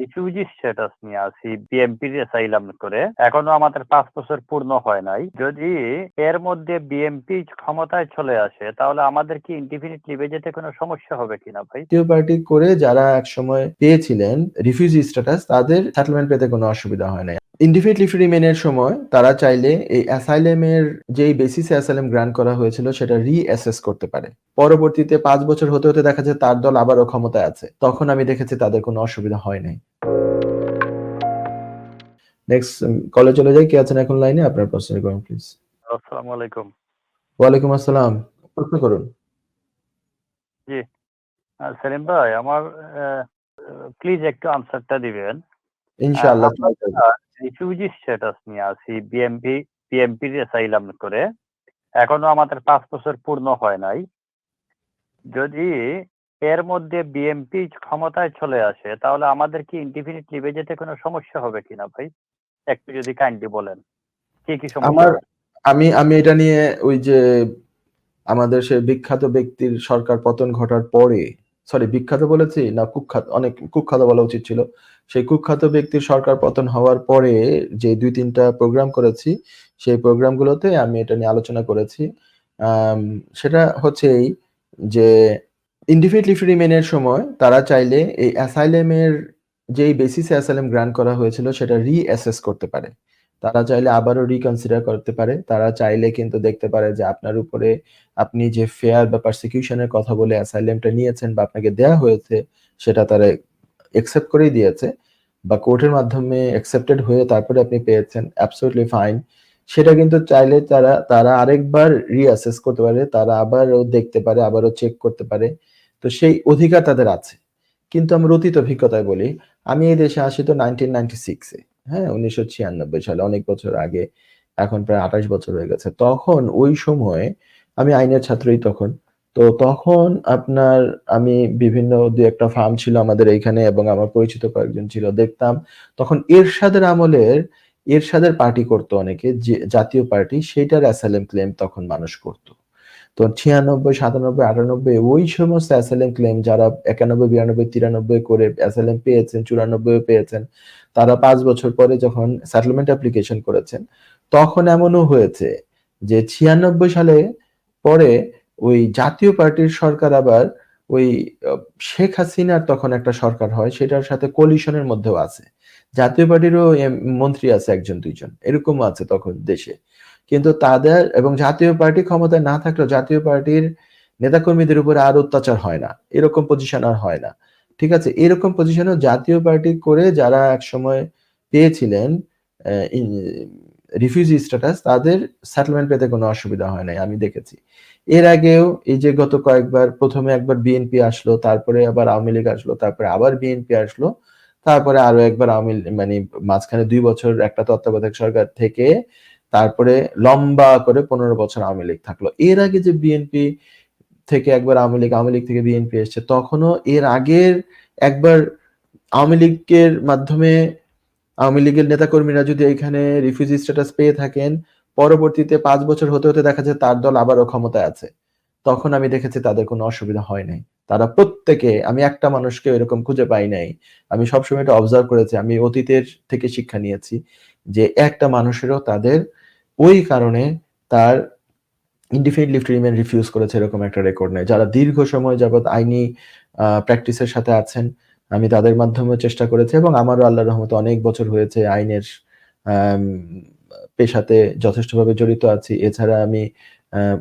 Refugee status নিয়ে আছি বিএমপির অ্যাসাইলাম করে। এখনও আমাদের পাঁচ বছর পূর্ণ হয় নাই। যদি এর মধ্যে বিএমপি ক্ষমতায় চলে আসে, তাহলে আমাদের কি ইনডিফিনিট লিভে যেতে কোনো সমস্যা হবে কিনা ভাই? জাতীয় পার্টি করে যারা একসময় পেয়েছিলেন রিফিউজি স্ট্যাটাস তাদের সেটেলমেন্ট পেতে কোনো অসুবিধা হয় না ইনডিফিনিট লিভ রিমেনের সময় তারা চাইলে এই অ্যাসাইলেমের যেই বেসিসে অ্যাসাইলেম গ্রান্ট করা হয়েছিল, সেটা রিঅ্যাসেস করতে পারে। পরবর্তীতে পাঁচ বছর হতে হতে দেখা যায় তার দল আবারও ক্ষমতায় আছে। তখন আমি দেখেছি তাদের কোনো অসুবিধা হয় নাই। নেক্সট কলে চলে যাই। কে আছেন এখন লাইনে আপনার প্রশ্ন করুন প্লিজ আসসালামু আলাইকুম। ওয়ালাইকুম আসসালাম। প্রশ্ন করুন। আহ, সেলিম ভাই আমার প্লিজ একটু আনসারটা দিবেন। ইনশাআল্লাহ। রিফিউজি স্ট্যাটাস নিয়ে আছি বিএমপি বিএমপির অ্যাসাইলাম করে। এখনও আমাদের পাঁচ বছর পূর্ণ হয় নাই। যদি এর মধ্যে বিএমপি ক্ষমতায় চলে আসে তাহলে আমাদের কি ইনডিফিনিট লিভে যেতে কোনো সমস্যা হবে কিনা ভাই? একটু যদি কাইন্ডলি বলেন, কি কি সমস্যা? আমার, আমি আমি এটা নিয়ে ওই যে আমাদের সে বিখ্যাত ব্যক্তির সরকার পতন ঘটার পরে সরি বিখ্যাত বলেছি না কুখ্যাত, অনেক কুখ্যাত বলা উচিত ছিল। সেই কুখ্যাত ব্যক্তির সরকার পতন হওয়ার পরে যে দুই, তিনটা প্রোগ্রাম করেছি, সেই প্রোগ্রামগুলোতে আমি এটা নিয়ে আলোচনা করেছি। সেটা হচ্ছে এই যে ইনডিফিনিট লিভ রিমেনের সময় তারা চাইলে এই অ্যাসাইলেমের যেই বেসিসে অ্যাসাইলেম গ্রান্ট করা হয়েছিল, সেটা রিঅ্যাসেস করতে পারে। তারা চাইলে আবারও রিকনসিডার করতে পারে। তারা চাইলে কিন্তু দেখতে পারে যে আপনার উপরে আপনি যে ফেয়ার বা পারসিকিউশনের কথা বলে অ্যাসাইলেমটা নিয়েছেন বা আপনাকে দেয়া হয়েছে, সেটা তারা একসেপ্ট করেই দিয়েছে বা কোর্টের মাধ্যমে অ্যাকসেপ্টেড হয়ে তারপরে আপনি পেয়েছেন অ্যাবসলিউটলি ফাইন সেটা কিন্তু চাইলে তারা তারা আরেকবার রিঅ্যাসেস করতে পারে, তারা আবারও দেখতে পারে, আবারও চেক করতে পারে। তো সেই অধিকার তাদের আছে। কিন্তু আমার অতীত অভিজ্ঞতায় বলি, আমি এই দেশে আসি তো নাইনটিন নাইনটি সিক্সে হ্যাঁ উনিশশো ছিয়ানব্বই সালে, অনেক বছর আগে, এখন প্রায় আঠাশ বছর হয়ে গেছে। তখন ওই সময় আমি আইনের ছাত্রই তখন। তো তখন আপনার আমি বিভিন্ন দু একটা ফার্ম ছিল আমাদের এইখানে এবং আমার পরিচিত কয়েকজন ছিল, দেখতাম তখন এরশাদের আমলের, এরশাদের পার্টি করতো অনেকে, যে জাতীয় পার্টি সেইটার অ্যাসাইলেম ক্লেম তখন মানুষ করতো। তো ছিয়ানব্বই, সাতানব্বই, আটানব্বই, ওই সমস্ত অ্যাসাইলেম ক্লেম যারা একানব্বই, বিরানব্বই, তিরানব্বই করে অ্যাসাইলেম পেয়েছেন চুরানব্বই পেয়েছেন, তারা পাঁচ বছর পরে যখন সেটেলমেন্ট অ্যাপ্লিকেশন করেছেন, তখন এমনও হয়েছে যে ছিয়ানব্বই সালে পরে ওই জাতীয় পার্টির সরকার আবার ওই শেখ হাসিনার তখন একটা সরকার হয়, সেটার সাথে কলিশনের মধ্যেও আছে। জাতীয় পার্টিরও মন্ত্রী আছে একজন, দুইজন, এরকমও আছে তখন দেশে। কিন্তু তাদের এবং জাতীয় পার্টি ক্ষমতায় না থাকলেও জাতীয় পার্টির নেতাকর্মীদের উপরে আর অত্যাচার হয় না। এরকম পজিশন আর হয় না। ঠিক আছে? এরকম পজিশনেও জাতীয় পার্টি করে যারা একসময় পেয়েছিলেন রিফিউজি স্ট্যাটাস তাদের সেটেলমেন্ট পেতে কোনো অসুবিধা হয় নাই, আমি দেখেছি। এর আগেও এই যে গত কয়েকবার, প্রথমে একবার বিএনপি আসলো, তারপরে আবার আওয়ামী লীগ আসলো, তারপরে আবার বিএনপি আসলো, তারপরে আরও একবার আওয়ামী মানে মাঝখানে দুই বছর একটা তত্ত্বাবধায়ক সরকার থেকে তারপরে লম্বা করে পনেরো বছর আওয়ামী লীগ থাকল। এর আগে যে বিএনপি থেকে একবার আওয়ামী লীগ আওয়ামী লীগ থেকে বিএনপি এসছে, তখনও এর আগের একবার আওয়ামী লীগের মাধ্যমে আওয়ামী লীগের নেতাকর্মীরা যদি এখানে রিফিউজি স্ট্যাটাস পেয়ে থাকেন, পরবর্তীতে পাঁচ বছর হতে হতে দেখা যায় তার দল আবারও ক্ষমতায় আছে। তখন আমি দেখেছি তাদের কোনো অসুবিধা হয় নাই। তারা প্রত্যেকে, আমি একটা মানুষকে এরকম খুঁজে পাই নাই। আমি সবসময় এটা অবজার্ভ করেছি, আমি অতীতের থেকে শিক্ষা নিয়েছি যে একটা মানুষেরও তাদের ওই কারণে তার ইনডিফিনিট লিভ রিমেন রিফিউজ করেছে এরকম একটা রেকর্ড নেই যারা দীর্ঘ সময় যাবত আইনি প্র্যাকটিসের সাথে আছেন, আমি তাদের মাধ্যমে চেষ্টা করেছি এবং আমারও আল্লাহ রহমতে অনেক বছর হয়েছে আইনের পেশাতে যথেষ্টভাবে জড়িত আছি। এছাড়া আমি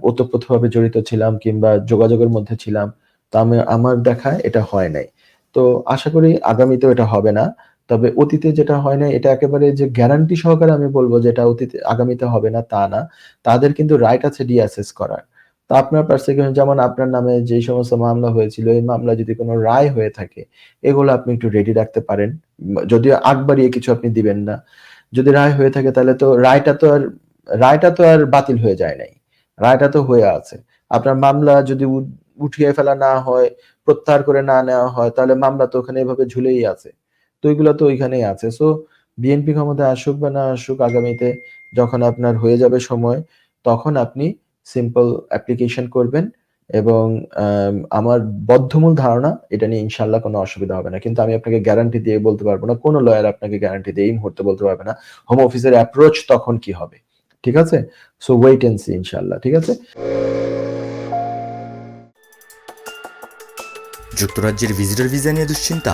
ওতপ্রোতভাবে জড়িত ছিলাম কিংবা যোগাযোগের মধ্যে ছিলাম। তা আমি, আমার দেখায় এটা হয় নাই। তো আশা করি আগামীতেও এটা হবে না। তবে অতীতে যেটা হয় না এটা একেবারে যে গ্যারান্টি সহকারে আমি বলব যেটা অতীতে, আগামীতে হবে না তা না। তাদের কিন্তু রাইট আছে ডিঅ্যাসেস করার। তো আপনার পার্সিকিউশন যেমন আপনার নামে যে সমস্ত মামলা হয়েছিল, এই মামলা যদি কোনো রায় হয়ে থাকে, এগুলো আপনি একটু রেডি রাখতে পারেন। যদিও আগ বাড়িয়ে কিছু আপনি দিবেন না। যদি রায় হয়ে থাকে, তাহলে তো রায়টা তো আর, রায়টা তো আর বাতিল হয়ে যায় নাই। রায়টা তো হয়ে আছে। আপনার মামলা যদি উঠিয়ে ফেলা না হয়, প্রত্যাহার করে না নেওয়া হয়, তাহলে মামলা তো ওখানে এভাবে ঝুলেই আছে। তো এগুলো তো ওইখানেই আছে। সো বিএনপি ক্ষমতায় আসুক বা না আসুক আগামীতে যখন আপনার হয়ে যাবে সময় তখন আপনি সিম্পল অ্যাপ্লিকেশন করবেন এবং আম, আমার বদ্ধমূল ধারণা এটা নিয়ে ইনশাল্লাহ কোনো অসুবিধা হবে না। কিন্তু আমি আপনাকে গ্যারান্টি দিয়ে বলতে পারব না কোনো লয়ার আপনাকে গ্যারান্টি দিয়ে এই মুহূর্তে বলতে পারবে না হোম অফিসের অ্যাপ্রোচ তখন কি হবে। ঠিক আছে? সো ওয়েট এন্ড সি ইনশাল্লাহ ঠিক আছে? যুক্তরাজ্যের ভিজিটর ভিসা নিয়ে দুশ্চিন্তা?